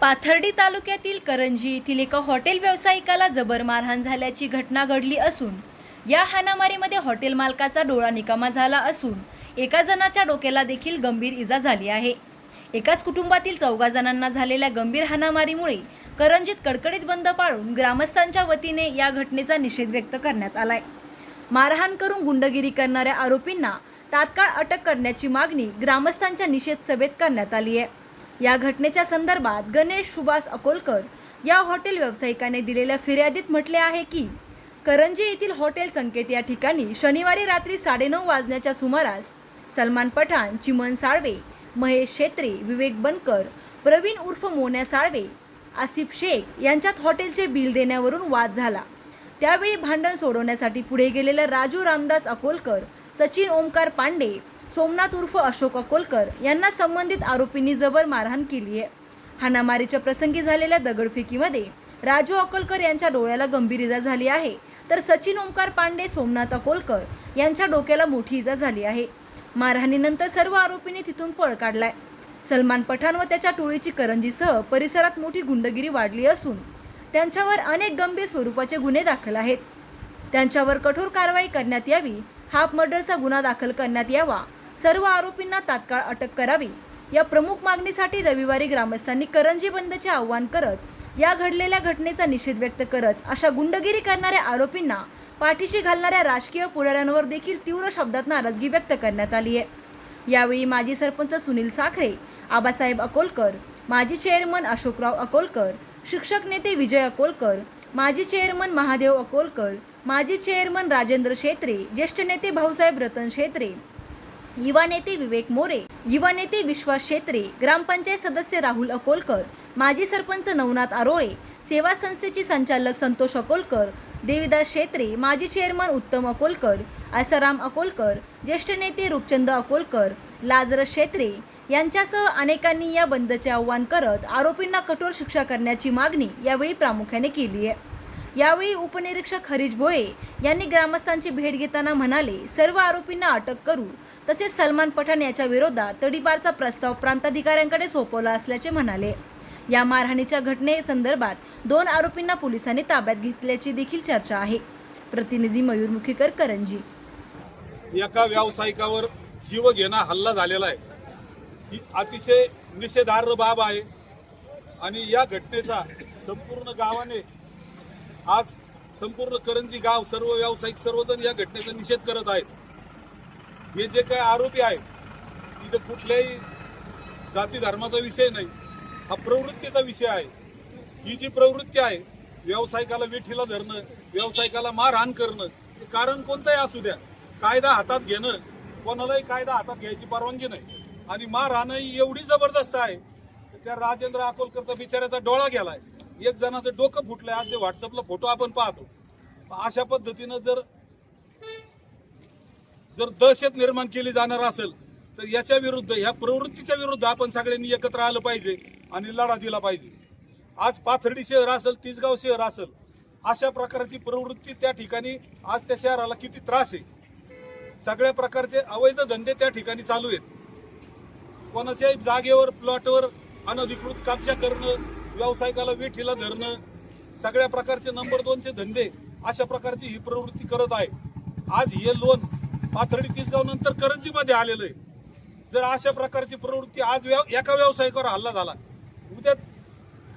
पाथर्डी तालुक्यातील करंजी येथील एका हॉटेल व्यावसायिकाला जबर मारहाण झाल्याची घटना घडली असून या हाणामारीमध्ये हॉटेल मालकाचा डोळा निकामा झाला असून एका जणाच्या डोक्याला देखील गंभीर इजा झाली आहे. एकाच कुटुंबातील चौघा जणांना झालेल्या गंभीर हाणामारीमुळे करंजीत कडकडीत बंद पाळून ग्रामस्थांच्या वतीने या घटनेचा निषेध व्यक्त करण्यात आलाय. मारहाण करून गुंडगिरी करणाऱ्या आरोपींना तात्काळ अटक करण्याची मागणी ग्रामस्थांच्या निषेध सभेत करण्यात आली आहे. या घटनेच्या संदर्भात गणेश सुभाष अकोलकर या हॉटेल व्यावसायिकाने दिलेल्या फिर्यादीत म्हटले आहे की करंजी येथील हॉटेल संकेत या ठिकाणी शनिवारी रात्री साडेनऊ वाजण्याच्या सुमारास सलमान पठाण चिमन साळवे महेश शेत्रे विवेक बनकर प्रवीण उर्फ मोन्या साळवे आसिफ शेख यांच्यात हॉटेलचे बिल देण्यावरून वाद झाला. त्यावेळी भांडण सोडवण्यासाठी पुढे गेलेल्या राजू रामदास अकोलकर सचिन ओमकार पांडे सोमनाथ उर्फ अशोक अकोलकर यांना संबंधित आरोपींनी जबर मारहाण केली आहे. हाणामारीच्या प्रसंगी झालेल्या दगडफेकीमध्ये राजू अकोलकर यांच्या डोळ्याला गंभीर इजा झाली आहे. तर सचिन ओमकार पांडे सोमनाथ अकोलकर यांच्या डोक्याला मोठी इजा झाली आहे. मारहाणीनंतर सर्व आरोपींनी तिथून पळ काढलाय. सलमान पठाण व त्याच्या टोळीची करंजीसह परिसरात मोठी गुंडगिरी वाढली असून त्यांच्यावर अनेक गंभीर स्वरूपाचे गुन्हे दाखल आहेत. त्यांच्यावर कठोर कारवाई करण्यात यावी हाफ मर्डरचा गुन्हा दाखल करण्यात यावा सर्व आरोपींना तात्काळ अटक करावी. या प्रमुख मागणीसाठी रविवारी ग्रामस्थांनी करंजी बंदचे आवाहन करत या घडलेल्या घटनेचा निषेध व्यक्त करत अशा गुंडगिरी करणाऱ्या आरोपींना पाठीशी घालणाऱ्या राजकीय पुढाऱ्यांवर देखील तीव्र शब्दात नाराजगी व्यक्त करण्यात आली आहे. यावेळी माजी सरपंच सुनील साखरे आबासाहेब अकोलकर माजी चेअरमन अशोकराव अकोलकर शिक्षक नेते विजय अकोलकर माजी चेअरमन महादेव अकोलकर माजी चेअरमन राजेंद्र शेत्रे ज्येष्ठ नेते भाऊसाहेब रतन शेत्रे युवा नेते विवेक मोरे युवा नेते विश्वास शेत्रे ग्रामपंचायत सदस्य राहुल अकोलकर माजी सरपंच नवनाथ आरोळे सेवा संस्थेचे संचालक संतोष अकोलकर देविदास शेत्रे माजी चेअरमन उत्तम अकोलकर आसाराम अकोलकर ज्येष्ठ नेते रूपचंद अकोलकर लाजरस शेत्रे यांच्यासह अनेकांनी या बंदचे आव्हान करत आरोपींना कठोर शिक्षा करण्याची मागणी यावेळी प्रामुख्याने केली आहे. यावेळी उपनिरीक्षक हरीश भोये यांनी ग्रामस्थांची भेट घेताना म्हणाले सर्व आरोपींना अटक करू. तसेच सलमान पठाण याच्या विरोधात तडीपारचा प्रस्ताव प्रांताधिकाऱ्यांकडे सोपवला असल्याचे म्हणाले. या मारहाणीच्या घटनेसंदर्भात दोन आरोपींना पोलिसांनी ताब्यात घेतल्याची देखील चर्चा आहे. प्रतिनिधी मयूर मुखीकर करंजी. एका व्यावसायिकावर जीव घेणा हल्ला झालेला आहे. ही अतिशय निषेधार्ह बाब आहे. आणि या घटनेचा संपूर्ण गावाने आज संपूर्ण करंजी गाव सर्व व्यावसायिक सर्वजण या घटनेचा निषेध करत आहेत. हे जे काही आरोपी आहेत तिथे कुठल्याही जाती धर्माचा विषय नाही. हा प्रवृत्तीचा विषय आहे. ही जी प्रवृत्ती आहे व्यावसायिकाला विठीला धरणं व्यावसायिकाला मारहाण करणं हे कारण कोणतंही असू द्या. कायदा हातात घेणं कोणालाही कायदा हातात घ्यायची परवानगी नाही. आणि मारहाण ही एवढी जबरदस्त आहे त्या राजेंद्र अकोलकरचा बिचाऱ्याचा डोळा गेलाय. एक जणाचं डोकं फुटलंय आज ते व्हॉट्सअपला फोटो आपण पाहतो. अशा पद्धतीनं जर जर दहशत निर्माण केली जाणार असेल तर याच्या विरुद्ध ह्या प्रवृत्तीच्या विरुद्ध आपण सगळ्यांनी एकत्र आलं पाहिजे आणि लढा दिला पाहिजे. आज पाथर्डी शहर असेल तिसगाव शहर असेल अशा प्रकारची प्रवृत्ती त्या ठिकाणी आज त्या शहराला किती त्रास आहे. सगळ्या प्रकारचे अवैध धंदे त्या ठिकाणी चालू आहेत. कोणाच्याही जागेवर प्लॉटवर अनधिकृत कब्जा करणं व्यावसायिकाला वेठीला धरणं सगळ्या प्रकारचे नंबर दोनचे धंदे अशा प्रकारची ही प्रवृत्ती करत आहे. आज हे लोन पाथर्डी तिसगाव नंतर करंजीमध्ये आलेलं आहे. जर अशा प्रकारची प्रवृत्ती आज व्याव एका व्यावसायिकावर हल्ला झाला उद्या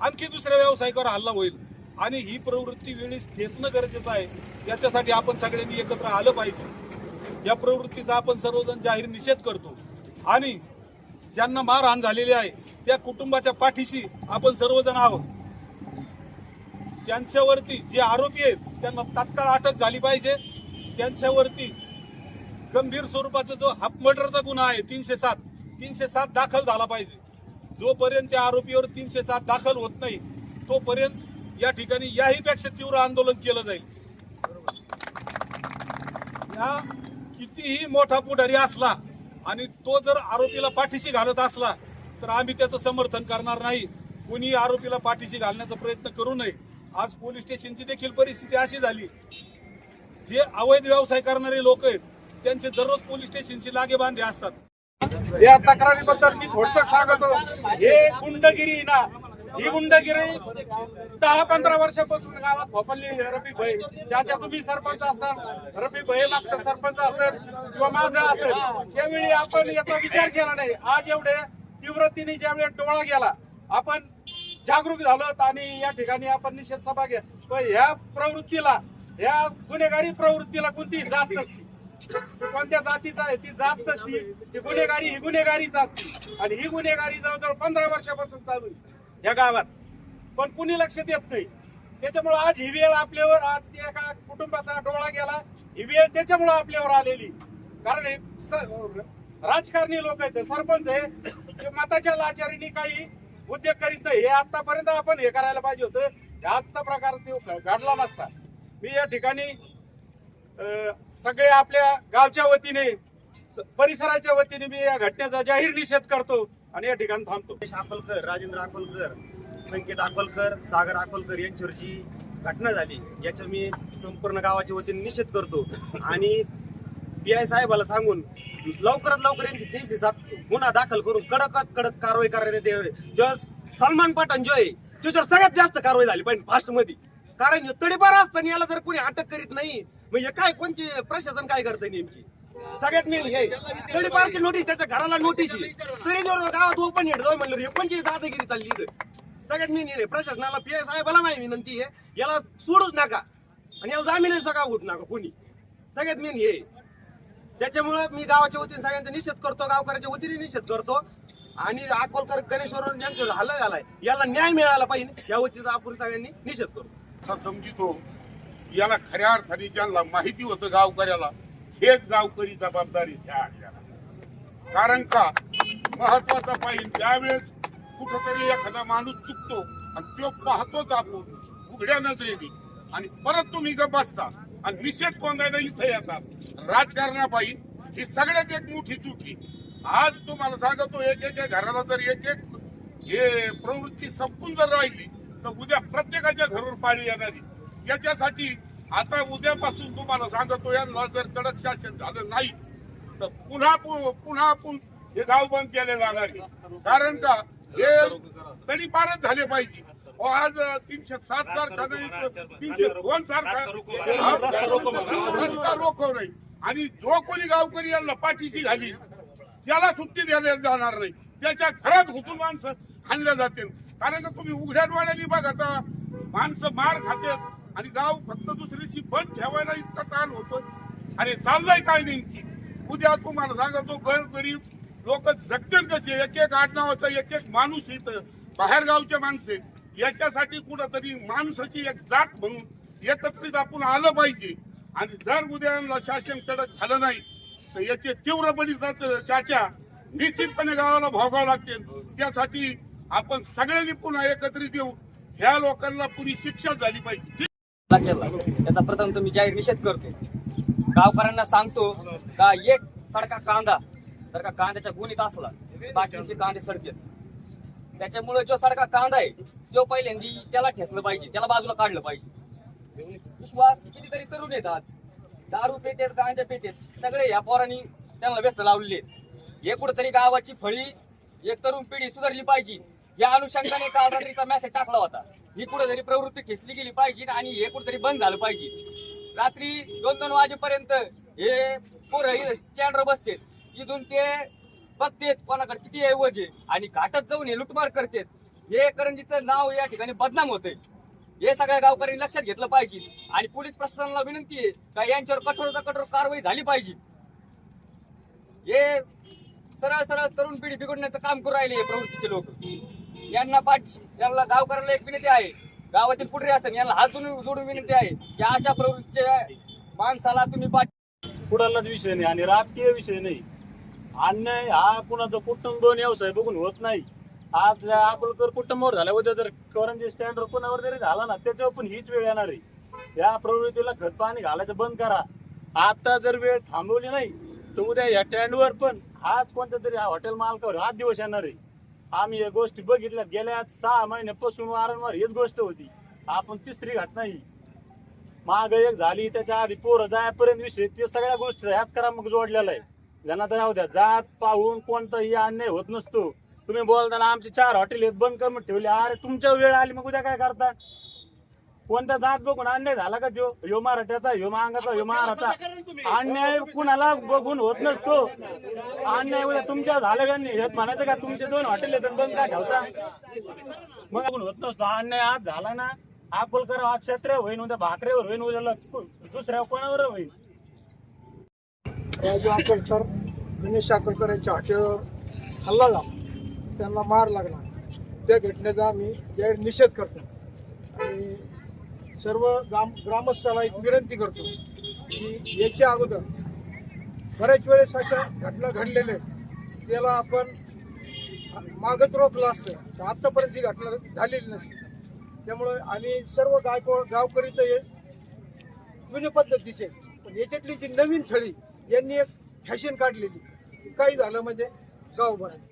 आणखी दुसऱ्या व्यावसायिकावर हल्ला होईल. आणि ही प्रवृत्ती वेळी ठेचणं गरजेचं आहे. याच्यासाठी आपण सगळ्यांनी एकत्र आलं पाहिजे. या प्रवृत्तीचा आपण सर्वजण जाहीर निषेध करतो. आणि ज्यांना मारहाण झालेली आहे त्या कुटुंबाच्या पाठीशी आपण सर्वजण आहोत. त्यांच्यावरती जे आरोपी आहेत त्यांना तात्काळ अटक झाली पाहिजे. त्यांच्यावरती गंभीर स्वरूपाचा जो हाफ मर्डरचा गुन्हा आहे तीनशे सात तीनशे सात दाखल झाला पाहिजे. जोपर्यंत त्या आरोपीवर तीनशे सात दाखल होत नाही तोपर्यंत या ठिकाणी याही पेक्षा तीव्र आंदोलन केलं जाईल. या कितीही मोठा पुढारी असला आणि तो जर आरोपीला पाठीशी घालत असला तर आम्ही त्याचं समर्थन करणार नाही. कोणी आरोपीला पाठीशी घालण्याचा प्रयत्न करू नये. आज पोलीस स्टेशनची देखील परिस्थिती अशी झाली. जे अवैध व्यवसाय करणारे लोक आहेत त्यांचे दररोज पोलीस स्टेशनची लागे बांधे असतात. या तक्रारीबद्दल मी थोडस सांगतो. हे गुंडगिरी ना ही गुंडगिरी दहा पंधरा वर्षापासून गावात भोपलली रफिक भाई. ज्याच्या तुम्ही सरपंच असणार रफिक भाई मागचा सरपंच असेल किंवा माझा असेल त्यावेळी आपण याचा विचार केला नाही. आज एवढे तीव्रतेने ज्यावेळेस डोळा गेला आपण जागरूक झालो आणि या ठिकाणी आपण निषेध सभा घ्या पण ह्या प्रवृत्तीला ह्या गुन्हेगारी प्रवृत्तीला कोणतीही जात नसती. कोणत्या जातीचा आहे ती जात नसती. ती गुन्हेगारी ही गुन्हेगारीच असते. आणि ही गुन्हेगारी जवळजवळ पंधरा वर्षापासून चालू आहे या गावात. पण कुणी लक्ष देत नाही. त्याच्यामुळे आज ही वेळ आपल्यावर आज त्या एका कुटुंबाचा डोळा गेला. ही वेळ त्याच्यामुळे आपल्यावर आलेली. कारण हे राजकारणी लोक आहेत सरपंच आहे. मताच्या लाचारीने काही उद्योग करीत नाही हे आतापर्यंत आपण हे करायला पाहिजे होतं. हे आजचा प्रकार तो घडला नसता. मी या ठिकाणी सगळे आपल्या गावच्या वतीने परिसराच्या वतीने मी या घटनेचा जाहीर निषेध करतो आणि या ठिकाणी थांबतो. अकोलकर राजेंद्र अकोलकर संकेत अकोलकर सागर अकोलकर यांच्यावर जी घटना झाली. याचा मी संपूर्ण गावाच्या वतीने निषेध करतो. आणि पी आय साहेबाला सांगून लवकरात लवकर यांची तीनशे सात गुन्हा दाखल करून कडकात कडक कारवाई करण्यात यावी जेव्हा सलमान पठाण जो आहे त्याच्यावर सगळ्यात जास्त कारवाई झाली पाहिजे फास्टमध्ये कारण तडीपार असताना याला जर कोणी अटक करीत नाही म्हणजे काय कोणची प्रशासन काय करतंय नेमकी? सगळ्यात मेन हे. तडीपारची नोटीस त्याच्या घराला नोटीस तरी जर गावात ओपन हेड जाऊ म्हणलं कोणची दादागिरी चालली इथं? सगळ्यात मेन हे प्रशासनाला पी आय साहेबाला माझी विनंती आहे याला सोडूच नका. आणि याला जामीन सगळा उठ नका कोणी. सगळ्यात मेन हे. त्याच्यामुळं मी गावाच्या वतीने सगळ्यांचा निषेध करतो गावकऱ्याच्या वतीने निषेध करतो. आणि अकोलकर गणेश्वर यांच्यावर हल्ला झालाय याला न्याय मिळाला पाहिजे या वतीचा आपण सगळ्यांनी निषेध करतो. समजतो समजितो याला खऱ्या अर्थाने ज्यांना माहिती होतं गावकऱ्याला हेच गावकरी जबाबदारी त्या कारण का? महत्त्वाचा पाहिजे. त्यावेळेस कुठंतरी एखादा माणूस चुकतो आणि तो पाहतोच आपण उघड्या नजरेने आणि परत तुम्ही जर बसता आणि निषेध कोंदायला इथं येतात. राजकारणापायी ही सगळ्यात एक मोठी चुकी आज तुम्हाला सांगतो एक एक घराला जर एक एक हे प्रवृत्ती संपून जर राहिली तर उद्या प्रत्येकाच्या घरावर पाळी येणारी त्याच्यासाठी आता उद्यापासून तुम्हाला सांगतो यांना जर कडक शासन झालं नाही तर पुन्हा पु- पुन्हा आपण हे गाव बंद केले जाणार कारण का हे तरी पारच झाले पाहिजे. आज तीनशे सात सारखा नाही तीनशे दोन सारखा. रस्ता रोखव नाही. आणि जो कोणी गावकरी यांना पाठीशी घाली त्याला सुट्टी द्यायला जाणार नाही. त्याच्या घरात घुसून माणसं हाणल्या जातील. कारण का तुम्ही उघड्या डोळ्यांनी बघा आता माणसं मार खातात आणि गाव फक्त दुसरीशी बंद ठेवायला इतका ताण होतो. अरे चाललंय काय नेमकी? उद्या तुम्हाला सांगतो गरीब गरीब लोक जगतात कसे? एक एक आडनावाचा एक एक माणूस इथं बाहेर गावचे माणसे याच्यासाठी कुठंतरी माणसाची एक जात म्हणून एकत्रित आपण आलं पाहिजे. आणि जर उद्या शासन कडक झालं नाही तर याचे तीव्र बळी चाच्या निश्चितपणे गावाला भोगावं लागतील त्यासाठी आपण सगळ्यांनी पुन्हा एकत्रित येऊ. ह्या लोकांना पुरी शिक्षा झाली पाहिजे. त्याचा प्रथम तर मी जाहीर निषेध करतो. गावकऱ्यांना सांगतो का एक सडका कांदा जर का कांद्याच्या गुणीत असला बाकीचे कांदे सडतात त्याच्यामुळे जो सडका कांदा आहे तो पहिल्यांदी त्याला ठेसलं पाहिजे त्याला बाजूला काढलं पाहिजे. विश्वास कितीतरी तरुण येत आज. दारू पेटेत गांजा पेटेत सगळे या पोरांनी त्यांना व्यस्त लावलेले आहेत. हे कुठेतरी गावाची फळी एक तरुण पिढी सुधारली पाहिजे. या अनुषंगाने काल रात्रीचा मेसेज टाकला होता. ही कुठेतरी प्रवृत्ती खेचली गेली पाहिजे आणि हे कुठेतरी बंद झालं पाहिजे. रात्री दोन दोन वाजेपर्यंत हे पोरं स्टँडवर बसतील इथून ते बघतेत कोणाकडे किती ऐवज आहे. आणि घाटात जाऊन हे लुटमार करतेत. हे करंजीचं नाव या ठिकाणी बदनाम होते हे सगळ्या गावकऱ्यांनी लक्षात घेतलं पाहिजे. आणि पोलीस प्रशासनाला विनंती आहे का यांच्यावर कठोरता कठोर कारवाई झाली पाहिजे. हे सरळ सरळ तरुण पिढी बिघडण्याचं काम करू राहिले हे प्रवृत्तीचे लोक. यांना पाठ यांना गावकऱ्याला एक विनंती आहे. गावातील पुढे असेल यांना हात जोडून विनंती आहे की अशा प्रवृत्तीच्या माणसाला तुम्ही पाठ कुणालाच विषय नाही आणि राजकीय विषय नाही. अन्याय हा कुणाचा कुटुंब व्यवसाय बघून होत नाही. आज अकोलकर कुटुंबावर झाल्या उद्या जर करंजी स्टँडवर कुणावर जरी झाला ना त्याच्यावर पण हीच वेळ येणार आहे. या प्रवृत्तीला खत पाणी घालायचं बंद करा. आता जर वेळ थांबवली नाही तर उद्या या स्टँडवर पण आज कोणत्या तरी हॉटेल मालकावर हाच दिवस येणार आहे. आम्ही या गोष्टी बघितल्यात गेल्या सहा महिन्यापासून वारंवार हीच गोष्ट होती. आपण तिसरी घटना ही माग एक झाली त्याच्या आधी पोरं जायपर्यंत विषय ते सगळ्या गोष्टी ह्याच करा मग जोडलेला आहे. जनात राहू द्या. जात पाहून कोणताही अन्याय होत नसतो. तुम्ही बोलताना आमचे चार हॉटेल आहेत बंद करून ठेवले. अरे तुमच्या वेळ आली मग उद्या काय करता? कोणत्या जात बघून अन्याय झाला का त्यो? ह्यो मराठ्याचा ह्यो मांगाचा ह्यो महाराचा. अन्याय कुणाला बघून होत नसतो. अन्याय उद्या तुमच्या झालं का नाही म्हणायचं का तुमचे दोन हॉटेल आहेत बंद काय ठेवता? मग बघून होत नसतो. अन्याय आज झाला ना. अकोलकर आज क्षेत्र होईन उद्या भाकरेवर होईन उद्या दुसऱ्या कोणावर होईन? राजू आकलकर गणेश आकलकर यांच्या हॉटेलवर हल्ला झाला. त्यांना मार लागला. त्या घटनेचा आम्ही जाहीर निषेध करतो. आणि सर्व ग्राम ग्रामस्थाला एक विनंती करतो की याच्या अगोदर बऱ्याच वेळेस अशा घटना घडलेल्या आहेत. त्याला आपण मागत रोखलं असतं. तर आत्तापर्यंत ही घटना झालेली नसते. त्यामुळे आणि सर्व गायको गावकरी तर जुन्या पद्धतीचे पण याच्यातली जी नवीन थळी यांनी एक फॅशन काढलेली. काही झालं म्हणजे गाव भरायचं